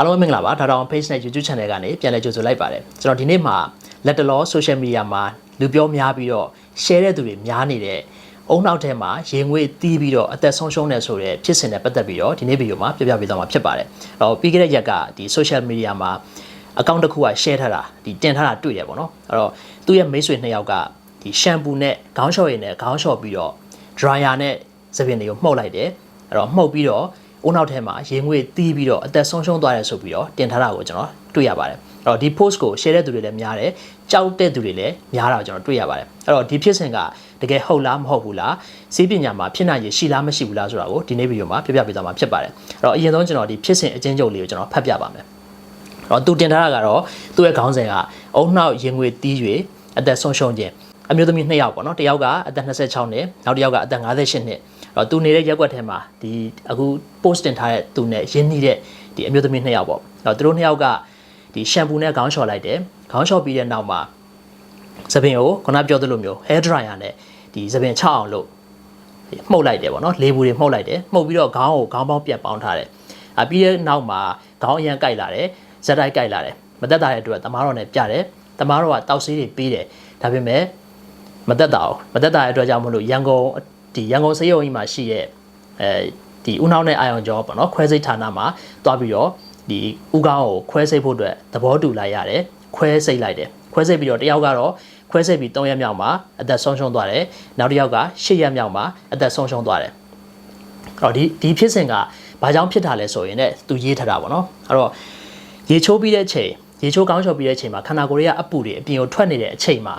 အားလုံးပဲမင်္ဂလာပါဒါတောင် page နဲ့ YouTube channel ကနေပြန်လည်ကြိုဆိုလိုက်ပါတယ်ကျွန်တော်ဒီနေ့မှာလက်တလော social media မှာလူပြောများပြီးတော့ share တဲ့သူတွေများနေတဲ့အုံနောက်ထဲမှာရေငွေတီးပြီးတော့အသက်ဆုံးရှုံးနေဆိုတဲ့ဖြစ်စဉ်နဲ့ပတ်သက်ပြီးတော့ဒီနေ့ဗီဒီယိုမှာပြပြပေးသွားမှာဖြစ်ပါတယ်အဲ့တော့ပြီးခဲ့တဲ့ရက်ကဒီ social media မှာ account တစ်ခုက share ထားတာဒီတင်ထားတာတွေ့တယ်ပေါ့နော်အဲ့တော့သူ့ရဲ့မိတ်ဆွေနှစ်ယောက်ကဒီ shampoo နဲ့ခေါင်းလျှော်ရည်နဲ့ခေါင်းလျှော်ပြီးတော့ dryer နဲ့သပင်တွေကိုမှုတ်လိုက်တယ်အဲ့တော့မှုတ်ပြီးတော့ အုံနောက်ထဲမှာရေငွေတီးပြီးတော့အသက်ဆုံးရှုံးသွားတယ်ဆိုပြီးတော့တင်ထားတာကိုကျွန်တော်တွေ့ရပါတယ်အဲ့တော့ဒီ post ကို share တဲ့သူတွေလည်းများတယ်ကြောက်တဲ့သူတွေလည်းများတာကိုကျွန်တော်တွေ့ရပါတယ်အဲ့တော့ဒီဖြစ်စဉ်ကတကယ်ဟုတ်လားမဟုတ်ဘူးလားစီးပညာမှာဖြစ်နိုင်ရရှိလားမရှိဘူးလားဆိုတာကိုဒီနေ့ဗီဒီယိုမှာပြပြပေးသွားမှာဖြစ်ပါတယ်အဲ့တော့အရင်ဆုံးကျွန်တော်ဒီဖြစ်စဉ်အချင်းချုပ်လေးကိုကျွန်တော်ဖတ်ပြပါမယ်တော့သူတင်ထားတာကတော့သူ့ရဲ့ခေါင်းစဉ်ကအုံနှောက်ရင်ငွေတီး၍အသက်ဆုံးရှုံးခြင်းအမျိုးသမီး2ယောက်ပေါ့နော်တစ်ယောက်ကအသက်26နှစ်နောက်တစ်ယောက်ကအသက်58နှစ်အဲ့ တော့သူနေတဲ့ရက်ွက်ထဲမှာဒီအခု post တင်ထားတဲ့သူနဲ့ရင်းနှီးတဲ့ဒီအမျိုးသမီး2ယောက်ပေါ့အဲ့တော့သူတို့2ယောက်ကဒီရှမ်ပူနဲ့ခေါင်းလျှော်လိုက်တယ်ခေါင်းလျှော်ပြီးတဲ့နောက်မှာသပင်ကိုခုနပြောသလိုမျိုး hair dryer နဲ့ဒီသပင်ချအောင်လို့မှုတ်လိုက်တယ်ပေါ့နော်လေးဘူးတွေမှုတ်လိုက်တယ်မှုတ်ပြီးတော့ခေါင်းကိုခေါင်းပေါင်းပြတ်ပေါင်းထားတယ်အပြီးတဲ့နောက်မှာခေါင်းအရန်ကြိုက်လာတယ်ဇက်တိုက်ကြိုက်လာတယ်မသက်တာတဲ့အတွက်တမားတော်နဲ့ပြတယ်တမားတော်ကတောက်ဆေးတွေပေးတယ်ဒါပေမဲ့မသက်တာအောင်မသက်တာတဲ့အတွက်ကြောင့်မလို့ရန်ကုန် ဒီရန်ကုန်စေယုံကြီးမှာရှိတဲ့အဲဒီဦးနှောင်းနဲ့အာယုံကျော်ပေါ့နော်ခွဲစိတ်ဌာနမှာတွားပြီးတော့ဒီဦးကောင်းကိုခွဲစိတ်ဖို့အတွက်သဘောတူလိုက်ရတယ်ခွဲစိတ်လိုက်တယ်ခွဲစိတ်ပြီးတော့တယောက်ကတော့ခွဲစိတ်ပြီး3ရက်မြောက်မှာအသက်ဆုံးရှုံးသွားတယ်နောက်တစ်ယောက်က10ရက်မြောက်မှာအသက်ဆုံးရှုံးသွားတယ်အဲ့တော့ဒီဒီဖြစ်စဉ်ကဘာကြောင့်ဖြစ်တာလဲဆိုရင်လည်းသူရေးထားတာပေါ့နော်အဲ့တော့ရေချိုးပြီးတဲ့ချိန်ရေချိုးကောင်းချော်ပြီးတဲ့ချိန်မှာခန္ဓာကိုယ်ရဲ့အပူတွေအပြင်ကိုထွက်နေတဲ့အချိန်မှာ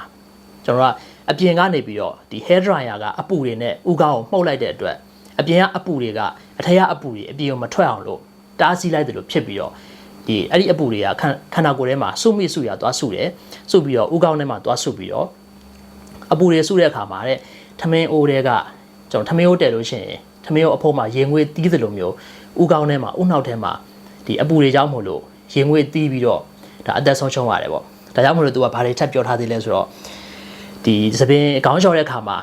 ကျွန်တော်က အပြင်ကနေပြီးတော့ဒီ hair dryer ကအပူတွေနဲ့ဥကောင်းကိုမှုတ်လိုက်တဲ့အတွက်အပြင်ကအပူတွေကအထက်ကအပူတွေအပြင်ကိုမထွက်အောင်လို့တားဆီးလိုက်တယ်လို့ဖြစ်ပြီးတော့ဒီအဲ့ဒီအပူတွေကခန္ခန္ဓာကိုယ်ထဲမှာစုမိစုရသွားစုတယ်စုပြီးတော့ဥကောင်းထဲမှာသွားစုပြီးတော့အပူတွေစုတဲ့အခါမှာတဲ့ထမင်းအိုးတွေကကျွန်တော်ထမင်းအိုးတယ်လို့ရှိရင်ထမင်းအိုးအဖို့မှာရေငွေတီးသလိုမျိုးဥကောင်းထဲမှာဥနှောက်ထဲမှာဒီအပူတွေကြောင့်မို့လို့ရေငွေတီးပြီးတော့ဒါအသက်ဆုံးရှုံးရတယ်ပေါ့ဒါကြောင့်မို့လို့သူကဘာတွေထပ်ပြောထားသေးလဲဆိုတော့ ဒီသပင်အကောင်းလျှော်တဲ့အခါမှာ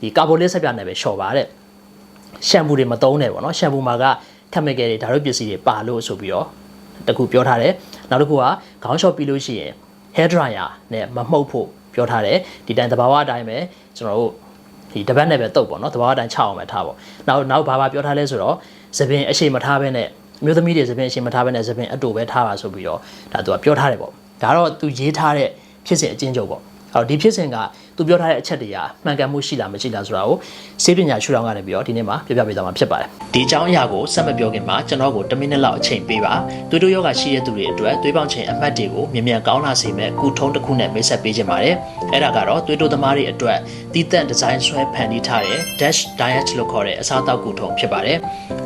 ဒီကာဘိုလစ်ဆက်ပြနဲ့ပဲလျှော်ပါတဲ့ရှမ်ပူတွေမသုံးနဲ့ပေါ့နော်ရှမ်ပူမှာကခက်မကယ်တွေဓာတ်ရုပ်ပစ္စည်းတွေပါလို့ဆိုပြီးတော့တခုပြောထားတယ်နောက်တစ်ခုကခေါင်းလျှော်ပြီးလို့ရှိရင် hair dryer နဲ့မမှုတ်ဖို့ပြောထားတယ်ဒီတိုင်းသဘာဝအတိုင်းပဲကျွန်တော်တို့ဒီတပတ်နဲ့ပဲတုတ်ပေါ့နော်သဘာဝအတိုင်းချအောင်ပဲထားပေါ့နောက်နောက်ဘာဘာပြောထားလဲဆိုတော့သပင်အရှိန်မထားဘဲနဲ့မျိုးသမီးတွေသပင်အရှိန်မထားဘဲနဲ့သပင်အတူပဲထားပါဆိုပြီးတော့ဒါသူကပြောထားတယ်ပေါ့ဒါတော့သူရေးထားတဲ့ဖြစ်စဉ်အချင်းချုပ်ပေါ့ အဲ့တော့ဒီဖြစ်စဉ်က သူပြောထားတဲ့အချက်တွေကမှန်ကန်မှုရှိလားမရှိလားဆိုတာကိုစေပညာရှုထောင့်ကနေပြီးတော့ဒီနေ့မှာပြပြပေးသွားမှာဖြစ်ပါတယ်ဒီအကြောင်းအရာကိုဆက်မပြောခင်မှာကျွန်တော်ကို10မိနစ်လောက်အချိန်ပေးပါသွေးတိုးယောဂရှိတဲ့သူတွေအတွက်သွေးပေါင်ချိန်အမှတ်တွေကိုမြင်မြန်ကောင်းလာစေမဲ့ကုထုံးတစ်ခုနဲ့မိတ်ဆက်ပေးခြင်းပါတယ်အဲ့ဒါကတော့သွေးတိုးသမားတွေအတွက်တီးတန့်ဒီဇိုင်းဆွဲဖန်တီးထားတဲ့ dash diet လို့ခေါ်တဲ့အစားအသောက်ကုထုံးဖြစ်ပါတယ်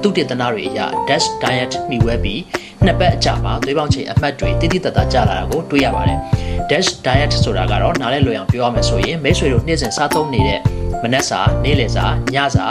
သူတည်တနာတွေအရ dash diet မှီဝဲပြီးနှစ်ပတ်အကြာမှာသွေးပေါင်ချိန်အမှတ်တွေတိတိတတ်တာကျလာတာကိုတွေ့ရပါတယ် dash diet ဆိုတာကတော့နားလဲလွယ်အောင်ပြောရမယ်ဆိုရင်မိတ်ဆွေတို့နေ့စဉ်စားသုံးနေတဲ့မနက်စာနေ့လယ်စာညစာ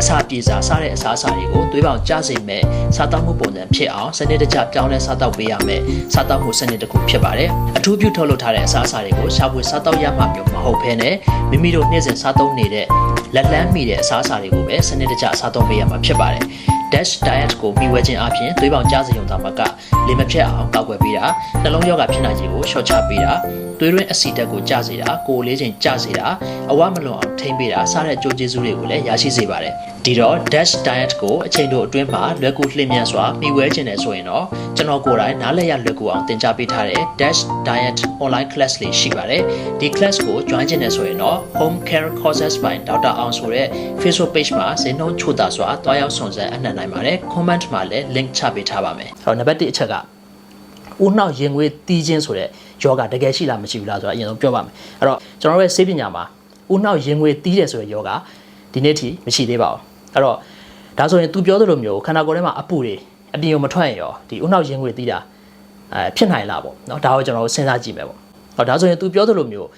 အစာပြေစာစားတဲ့အစားအစာတွေကိုသွေးပေါင်ကျစေမဲ့စားတောက်မှုပုံစံဖြစ်အောင်စနစ်တကျပြောင်းလဲစားတောက်ပေးရမယ်စားတောက်မှုစနစ်တစ်ခုဖြစ်ပါတယ်အထူးပြုထုတ်လုပ်ထားတဲ့အစားအစာတွေကိုရှာဖွေစားတောက်ရမှာမျိုးမဟုတ်ဘဲနဲ့မိမိတို့နေ့စဉ်စားသုံးနေတဲ့လက်လန်းမိတဲ့အစားအစာတွေကိုပဲစနစ်တကျစားသုံးပေးရမှာဖြစ်ပါတယ် dash diet ကိုမိဝဲခြင်းအပြင်သွေးပေါင်ကျစေုံသာမက လေမဖြတ်အောင်ကောက်ွယ်ပေးတာနှလုံးရောဂါဖြစ်နိုင်ခြင်းကိုလျှော့ချပေးတာသွေးရင်းအဆီဓာတ်ကိုကျစေတာကိုယ်လေးချိန်ကျစေတာအဝမလွန်အောင်ထိမ့်ပေးတာစတဲ့အကျိုးကျေးဇူးတွေကိုလည်းရရှိစေပါတယ်ဒီတော့ dash diet ကိုအချိန်တို့အတွင်းမှာလွယ်ကူလျင်မြန်စွာမိဝဲခြင်းနဲ့ဆိုရင်တော့ကျွန်တော်ကိုယ်တိုင်နားလည်ရလွယ်ကူအောင်သင်ကြားပေးထားတဲ့ dash diet online class လေးရှိပါတယ်ဒီ class ကို join ခြင်းနဲ့ဆိုရင်တော့ home care courses by ဒေါက်တာအောင်ဆိုတဲ့ Facebook page မှာဇင်းနှုန်းချိုတာစွာတွားရောက်ဆောင်စမ်းအနှံ့နိုင်ပါတယ် comment မှာလည်း link ချပေးထားပါမယ်အဲ့တော့နံပါတ်1အချက်က ဦးနှောက်ရင်ငွေတီးခြင်းဆိုတဲ့ယောဂတကယ်ရှိလားမရှိဘူးလားဆိုတာအရင်ဆုံးပြောပါမယ်အဲ့တော့ကျွန်တော်ရဲ့စိတ်ပညာမှာဦးနှောက်ရင်ငွေတီးတယ်ဆိုတဲ့ယောဂဒီနေ့ထိမရှိသေးပါဘူးအဲ့တော့ဒါဆိုရင် तू ပြောသလိုမျိုးခန္ဓာကိုယ်ထဲမှာအပူတွေအပြင်ကိုမထွက်ရင်ရောဒီဦးနှောက်ရင်ငွေတီးတာအဲဖြစ်နိုင်လားပေါ့နော်ဒါကိုကျွန်တော်စဉ်းစားကြည့်မယ်ပေါ့ဟောဒါဆိုရင် तू ပြောသလိုမျိုး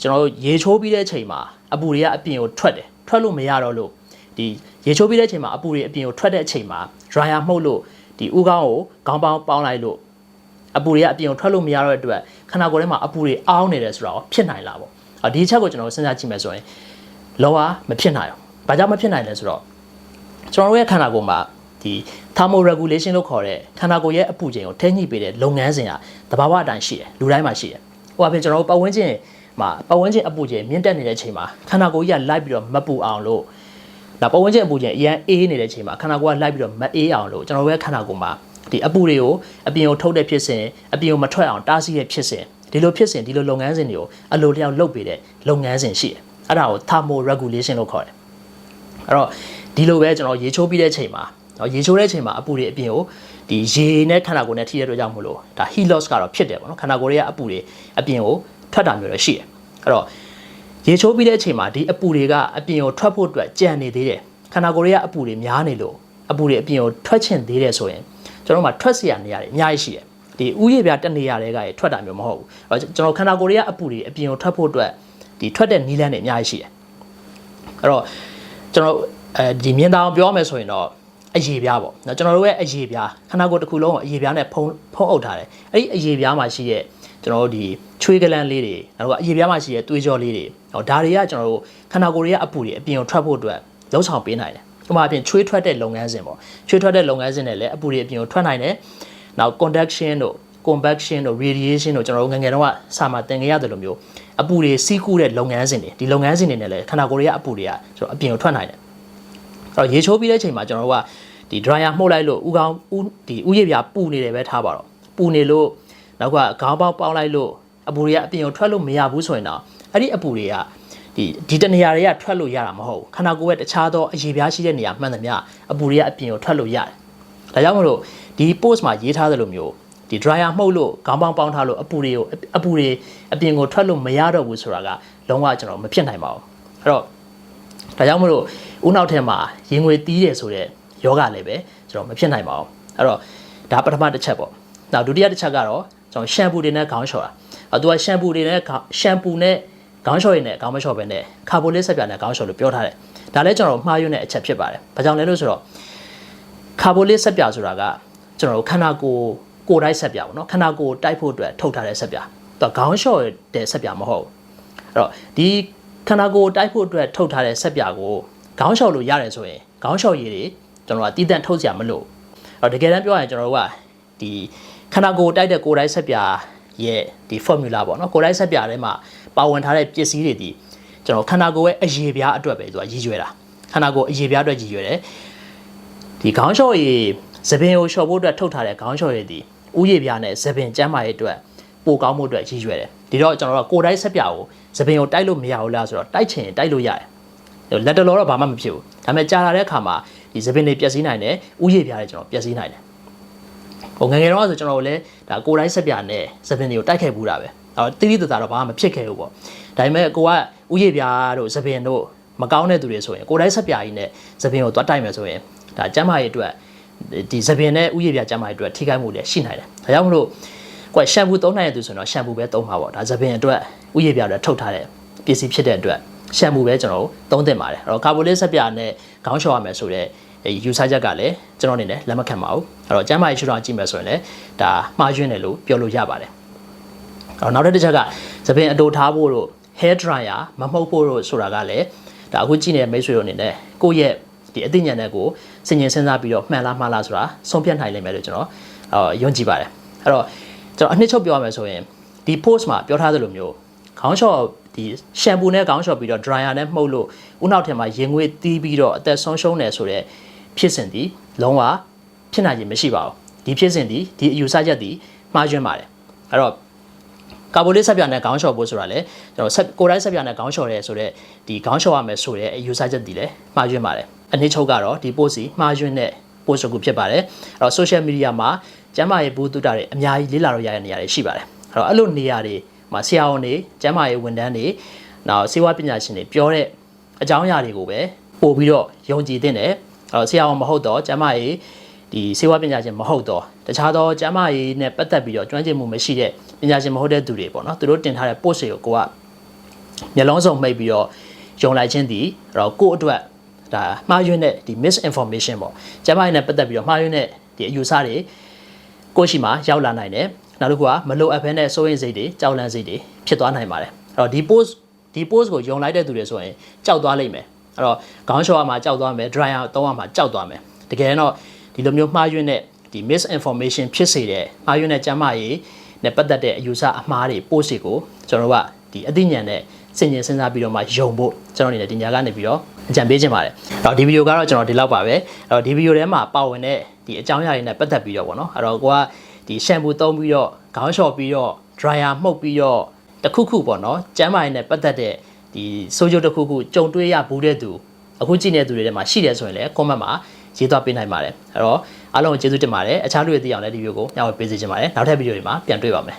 ကျွန်တော်ရေချိုးပြီးတဲ့အချိန်မှာအပူတွေကအပြင်ကိုထွက်တယ်ထွက်လို့မရတော့လို့ဒီရေချိုးပြီးတဲ့အချိန်မှာအပူတွေအပြင်ကိုထွက်တဲ့အချိန်မှာ dryer မှုတ်လို့ဒီဥကောင်းကိုခေါင်းပေါင်းပေါင်းလိုက်လို့ အပူတွေကအပြင်ကိုထွက်လို့မရတော့တဲ့အတွက်ခန္ဓာကိုယ်ထဲမှာအပူတွေအောင်းနေတယ်ဆိုတော့ဖြစ်နိုင်လားပေါ့အော်ဒီအချက်ကိုကျွန်တော်စဉ်းစားကြည့်မယ်ဆိုရင်လောကမဖြစ်နိုင်ဘူးဘာကြောင့်မဖြစ်နိုင်လဲဆိုတော့ကျွန်တော်တို့ရဲ့ခန္ဓာကိုယ်မှာဒီဒီ thermo regulation လို့ခေါ်တဲ့ခန္ဓာကိုယ်ရဲ့အပူချိန်ကိုထိန်းညှိပေးတဲ့လုပ်ငန်းစဉ်ဟာတဘာဝအတိုင်းရှိတယ်လူတိုင်းမှာရှိတယ်ဟိုအပြင်ကျွန်တော်တို့ပတ်ဝန်းကျင်မှာပတ်ဝန်းကျင်အပူချိန်မြင့်တက်နေတဲ့အချိန်မှာခန္ဓာကိုယ်ကြီးကလိုက်ပြီးတော့မပူအောင်လို့ဒါပတ်ဝန်းကျင်အပူချိန်အရင်အေးနေတဲ့အချိန်မှာခန္ဓာကိုယ်ကလိုက်ပြီးတော့မအေးအောင်လို့ကျွန်တော်တို့ရဲ့ခန္ဓာကိုယ်မှာ ဒီအပူတွေကိုအပြင်ကိုထုတ်တဲ့ဖြစ်စဉ်အပြင်ကိုမထွက်အောင်တားဆီးတဲ့ဖြစ်စဉ်ဒီလိုဖြစ်စဉ်ဒီလိုလုပ်ငန်းစဉ်တွေကိုအလိုလျောက်လုပ်ပေးတဲ့လုပ်ငန်းစဉ်ရှိတယ်အဲ့ဒါကို thermo regulation လို့ခေါ်တယ်အဲ့တော့ဒီလိုပဲကျွန်တော်ရေချိုးပြီးတဲ့အချိန်မှာနော်ရေချိုးတဲ့အချိန်မှာအပူတွေအပြင်ကိုဒီရေနဲ့ခန္ဓာကိုယ်နဲ့ထိတဲ့အတွက်ကြောင့်မလို့ဒါ heat loss ကတော့ဖြစ်တယ်ပေါ့နော်ခန္ဓာကိုယ်ရဲ့အပူတွေအပြင်ကိုထွက်တာမျိုးလည်းရှိတယ်အဲ့တော့ရေချိုးပြီးတဲ့အချိန်မှာဒီအပူတွေကအပြင်ကိုထွက်ဖို့အတွက်ကြံနေသေးတယ်ခန္ဓာကိုယ်ရဲ့အပူတွေများနေလို့အပူတွေအပြင်ကိုထွက်ချင်သေးတယ်ဆိုရင် ကျွန်တော်တို့မှာထွက်เสียနေရတယ်အများကြီးရှိတယ်ဒီဥယျာပြတက်နေရတဲ့ကရထွက်တာမျိုးမဟုတ်ဘူးအဲ့တော့ကျွန်တော်ခန္ဓာကိုယ်ရဲ့အပူတွေအပြင်ကိုထွက်ဖို့အတွက်ဒီထွက်တဲ့နီးလန်းတွေအများကြီးရှိတယ်အဲ့တော့ကျွန်တော်အဲဒီမြင်တာအောင်ပြောမယ်ဆိုရင်တော့အရေပြားပေါ့နော်ကျွန်တော်တို့ရဲ့အရေပြားခန္ဓာကိုယ်တစ်ခုလုံးကိုအရေပြားနဲ့ဖုံးဖုံးအုပ်ထားတယ်အဲ့ဒီအရေပြားမှာရှိတဲ့ကျွန်တော်တို့ဒီချွေးကလန်းလေးတွေနောက်တော့အရေပြားမှာရှိတဲ့သွေးကြောလေးတွေဟောဒါတွေကကျွန်တော်တို့ခန္ဓာကိုယ်ရဲ့အပူတွေအပြင်ကိုထွက်ဖို့အတွက်လှုပ်ဆောင်ပေးနိုင်တယ် ဥပမာအပြင်ချွေးထွက်တဲ့လုပ်ငန်းစဉ်ပေါ့ချွေးထွက်တဲ့လုပ်ငန်းစဉ်နဲ့လည်းအပူတွေအပြင်ကိုထွက်နိုင်တယ်နောက် conduction တို့ convection တို့ radiation တို့ကျွန်တော်တို့ငယ်ငယ်တုန်းကစာမှာသင်ခဲ့ရတယ်လို့မျိုးအပူတွေစီးကူးတဲ့လုပ်ငန်းစဉ်တွေဒီလုပ်ငန်းစဉ်တွေနဲ့လည်းခန္ဓာကိုယ်ရဲ့အပူတွေကကျွန်တော်အပြင်ကိုထွက်နိုင်တယ်အဲ့တော့ရေချိုးပြီးတဲ့အချိန်မှာကျွန်တော်တို့ကဒီ dryer မှုတ်လိုက်လို့ဥကောင်းဥဒီဥရည်ပြပူနေတယ်ပဲထားပါတော့ပူနေလို့နောက်ကခေါင်းပေါက်ပေါက်လိုက်လို့အပူတွေကအပြင်ကိုထွက်လို့မရဘူးဆိုရင်တော့အဲ့ဒီအပူတွေက ဒီဒီတနေရာတွေကထွက်လို့ရတာမဟုတ်ဘူးခန္ဓာကိုယ်ရဲ့တခြားသောအရေပြားရှိတဲ့နေရာမှန်သမျှအပူတွေကအပြင်ကိုထွက်လို့ရတယ်ဒါကြောင့်မလို့ဒီ post မှာရေးထားသလိုမျိုးဒီ dryer မှုတ်လို့ခေါင်းပေါင်းပေါင်းထားလို့အပူတွေကိုအပူတွေအပြင်ကိုထွက်လို့မရတော့ဘူးဆိုတာကလုံးဝကျွန်တော်မဖြစ်နိုင်ပါဘူးအဲ့တော့ဒါကြောင့်မလို့ဦးနောက်ထဲမှာရင်ငွေတီးတယ်ဆိုတော့ယောဂလည်းပဲကျွန်တော်မဖြစ်နိုင်ပါဘူးအဲ့တော့ဒါပထမတစ်ချက်ပေါ့နောက်ဒုတိယတစ်ချက်ကတော့ကျွန်တော်ရှမ်ပူတွေနဲ့ခေါင်းလျှော်တာအဲသူကရှမ်ပူတွေနဲ့ရှမ်ပူနဲ့ ခေါင်းလျှော်ရည်နဲ့ခေါင်းမလျှော်ပဲနဲ့ကာဘိုလစ်ဆက်ပြနဲ့ခေါင်းလျှော်လို့ပြောထားတယ်ဒါလည်းကျွန်တော်မှားယွင်းတဲ့အချက်ဖြစ်ပါတယ်ဘာကြောင့်လဲလို့ဆိုတော့ကာဘိုလစ်ဆက်ပြဆိုတာကကျွန်တော်တို့ခန္ဓာကိုယ်ကိုယ်တိုက်ဆက်ပြပါတော့ခန္ဓာကိုယ်တိုက်ဖို့အတွက်ထုတ်ထားတဲ့ဆက်ပြသူကခေါင်းလျှော်တဲ့ဆက်ပြမဟုတ်ဘူးအဲ့တော့ဒီခန္ဓာကိုယ်တိုက်ဖို့အတွက်ထုတ်ထားတဲ့ဆက်ပြကိုခေါင်းလျှော်လို့ရတယ်ဆိုရင်ခေါင်းလျှော်ရည်တွေကျွန်တော်ကတည်တံ့ထုတ်စရာမလိုအဲ့တော့တကယ်တမ်းပြောရရင်ကျွန်တော်တို့ကဒီခန္ဓာကိုယ်တိုက်တဲ့ကိုယ်တိုက်ဆက်ပြရဲ့ဒီ formula ပေါ့နော်ကိုယ်တိုက်ဆက်ပြထဲမှာ ပါဝင်ထားတဲ့ပစ္စည်းတွေဒီကျွန်တော်ခန္ဓာကိုယ်ရဲ့အရေပြားအတွက်ပဲသူကရည်ရွယ်တာခန္ဓာကိုယ်အရေပြားအတွက်ရည်ရွယ်တယ်ဒီခေါင်းလျှော်ရည်သပင်ကိုလျှော်ဖို့အတွက်ထုတ်ထားတဲ့ခေါင်းလျှော်ရည်ဒီဥယျာပြားနဲ့သပင်ကျမ်းမာရေးအတွက်ပိုကောင်းမှုအတွက်ရည်ရွယ်တယ်ဒီတော့ကျွန်တော်တို့ကကိုယ်တိုက်ဆက်ပြကိုသပင်ကိုတိုက်လို့မရဘူးလားဆိုတော့တိုက်ချင်တိုက်လို့ရတယ်လက်တလောတော့ဘာမှမဖြစ်ဘူးဒါပေမဲ့ကြာလာတဲ့အခါမှာဒီသပင်တွေပျက်စီးနိုင်တယ်ဥယျာပြားတွေကျွန်တော်ပျက်စီးနိုင်တယ်ဟိုငယ်ငယ်တော့ဆိုကျွန်တော်တို့လည်းဒါကိုယ်တိုင်းဆက်ပြနဲ့သပင်တွေကိုတိုက်ခဲ့ဘူးတာပဲ အော်တိတိတသားတော့ဘာမှမဖြစ်ခဲ့ဘူးပေါ့ဒါပေမဲ့ကိုကဥယျာပြားတို့သပင်တို့မကောင်းတဲ့သူတွေဆိုရင်ကိုယ်တိုင်းဆက်ပြကြီးနဲ့သပင်ကိုသွားတိုက်မယ်ဆိုရင်ဒါကျမ်းမာရေးအတွက်ဒီသပင်နဲ့ဥယျာပြားကျမ်းမာရေးအတွက်ထိခိုက်မှုလည်းရှိနိုင်တယ်ဒါကြောင့်မလို့ကွာရှမ်ပူသုံးနိုင်တဲ့သူဆိုတော့ရှမ်ပူပဲသုံးပါပေါ့ဒါသပင်အတွက်ဥယျာပြားတွေထုတ်ထားတဲ့ပစ္စည်းဖြစ်တဲ့အတွက်ရှမ်ပူပဲကျွန်တော်တို့သုံးသင့်ပါတယ်အဲ့တော့ကာဘိုလစ်ဆက်ပြနဲ့ခေါင်းလျှော်ရမယ်ဆိုတော့ယူဆချက်ကလည်းကျွန်တော်အနေနဲ့လက်မခံပါဘူးအဲ့တော့ကျမ်းမာရေးရှုထောင့်ကြည့်မယ်ဆိုရင်လည်းဒါမှားယွင်းတယ်လို့ပြောလို့ရပါတယ် အဲ့တော့နောက်တစ်ချက်ကသပင်အတူထားဖို့တို့ hair dryer မမှုတ်ဖို့တို့ဆိုတာကလည်းဒါအခုကြည့်နေတဲ့မိတ်ဆွေတို့အနေနဲ့ကိုယ့်ရဲ့ဒီအသိဉာဏ်နဲ့ကိုစဉ်းကျင်စဉ်းစားပြီးတော့မှန်လားမှားလားဆိုတာဆုံးဖြတ်နိုင်လိမ့်မယ်လို့ကျွန်တော်အော်ယုံကြည်ပါတယ်အဲ့တော့ကျွန်တော်အနှစ်ချုပ်ပြောရမယ်ဆိုရင်ဒီ post မှာပြောထားသလိုမျိုးခေါင်းလျှော်ဒီရှမ်ပူနဲ့ခေါင်းလျှော်ပြီးတော့ dryer နဲ့မှုတ်လို့ဥနောက်ထဲမှာရင်ငွေတီးပြီးတော့အသက်ဆုံးရှုံးတယ်ဆိုတော့ဖြစ်စဉ်ဒီလုံးဝဖြစ်နိုင်ခြင်းမရှိပါဘူးဒီဖြစ်စဉ်ဒီဒီအယူဆချက်ဒီမှားယွင်းပါတယ်အဲ့တော့ ကာဘိုလစ်ဆက်ပြနဲ့ခေါင်းလျှော်ဖို့ဆိုတာလေကျွန်တော်ဆက်ကိုယ်တိုင်းဆက်ပြနဲ့ခေါင်းလျှော်ရဲဆိုတော့ဒီခေါင်းလျှော်ရမယ်ဆိုတဲ့အယူဆချက်ဒီလည်းမှားယွင်းပါတယ်အနည်းချုပ်ကတော့ဒီ post စီမှားယွင်းတဲ့ post တစ်ခုဖြစ်ပါတယ်အဲ့တော့ social media မှာကျမ်းမာရေးဘူးတုတာတွေအများကြီးလေ့လာလို့ရတဲ့နေရာတွေရှိပါတယ်အဲ့တော့အဲ့လိုနေရာတွေမှာဆရာဝန်တွေကျမ်းမာရေးဝန်ထမ်းတွေနောက်စေဝါပညာရှင်တွေပြောတဲ့အကြောင်းအရာတွေကိုပဲပို့ပြီးတော့ယုံကြည်သင့်တယ်အဲ့တော့ဆရာဝန်မဟုတ်တော့ကျမ်းမာရေးဒီစေဝါပညာရှင်မဟုတ်တော့တခြားသောကျမ်းမာရေးနဲ့ပတ်သက်ပြီးတော့ကျွမ်းကျင်မှုမရှိတဲ့ ပညာရှင်မဟုတ်တဲ့သူတွေပေါ့နော်သူတို့တင်ထားတဲ့ post တွေကိုကိုကမျက်လုံးစုံမှိတ်ပြီးတော့ယုံလိုက်ခြင်းဒီအဲ့တော့ကိုယ့်အတွက်ဒါမှားယွင်းတဲ့ဒီ misinformation ပေါ့ကျမ်းမာရေးနဲ့ပတ်သက်ပြီးတော့မှားယွင်းတဲ့ဒီအယူဆတွေကိုယ့်ရှိမှရောက်လာနိုင်တယ်နောက်တစ်ခုကမလိုအပ်ဘဲနဲ့စိုးရင်စိတ်တွေကြောက်လန့်စိတ်တွေဖြစ်သွားနိုင်ပါတယ်အဲ့တော့ဒီ post ဒီ post ကိုယုံလိုက်တဲ့သူတွေဆိုရင်ကြောက်သွားလိမ့်မယ်အဲ့တော့ခေါင်းလျှော်ရမှာကြောက်သွားမယ် dryer တောင်းရမှာကြောက်သွားမယ်တကယ်တော့ဒီလိုမျိုးမှားယွင်းတဲ့ဒီ misinformation ဖြစ်စေတဲ့မှားယွင်းတဲ့ကျမ်းမာရေး နဲ့ပတ်သက်တဲ့အယူဆအမှားတွေ post တွေကိုကျွန်တော်တို့ကဒီအသိဉာဏ်နဲ့စင်ကျင်စဉ်းစားပြီးတော့မှယုံဖို့ကျွန်တော်အနေနဲ့ဒီညကနေပြီးတော့အကြံပေးခြင်းပါတယ်အဲ့တော့ဒီဗီဒီယိုကတော့ကျွန်တော်ဒီလောက်ပါပဲအဲ့တော့ဒီဗီဒီယိုထဲမှာပါဝင်တဲ့ဒီအကြောင်းအရာတွေနဲ့ပတ်သက်ပြီးတော့ဗောနော်အဲ့တော့ကိုကဒီရှမ်ပူသုံးပြီးတော့ခေါင်းလျှော်ပြီးတော့ dryer မှုတ်ပြီးတော့တစ်ခုခုပေါ့နော်ကျမ်းမာရေးနဲ့ပတ်သက်တဲ့ဒီဆိုးကျိုးတစ်ခုခုကြုံတွေ့ရဘူးတဲ့သူအခုကြည့်နေတဲ့သူတွေထဲမှာရှိတယ်ဆိုရင်လည်း comment မှာရေးသွားပေးနိုင်ပါတယ်အဲ့တော့ အားလုံးကိုကျေးဇူးတင်ပါတယ်အခြားလူတွေသိအောင်လည်းဒီဗီဒီယိုကိုညှောက်ပေးစေချင်ပါတယ်နောက်ထပ်ဗီဒီယိုတွေမှာပြန်တွေ့ပါမယ်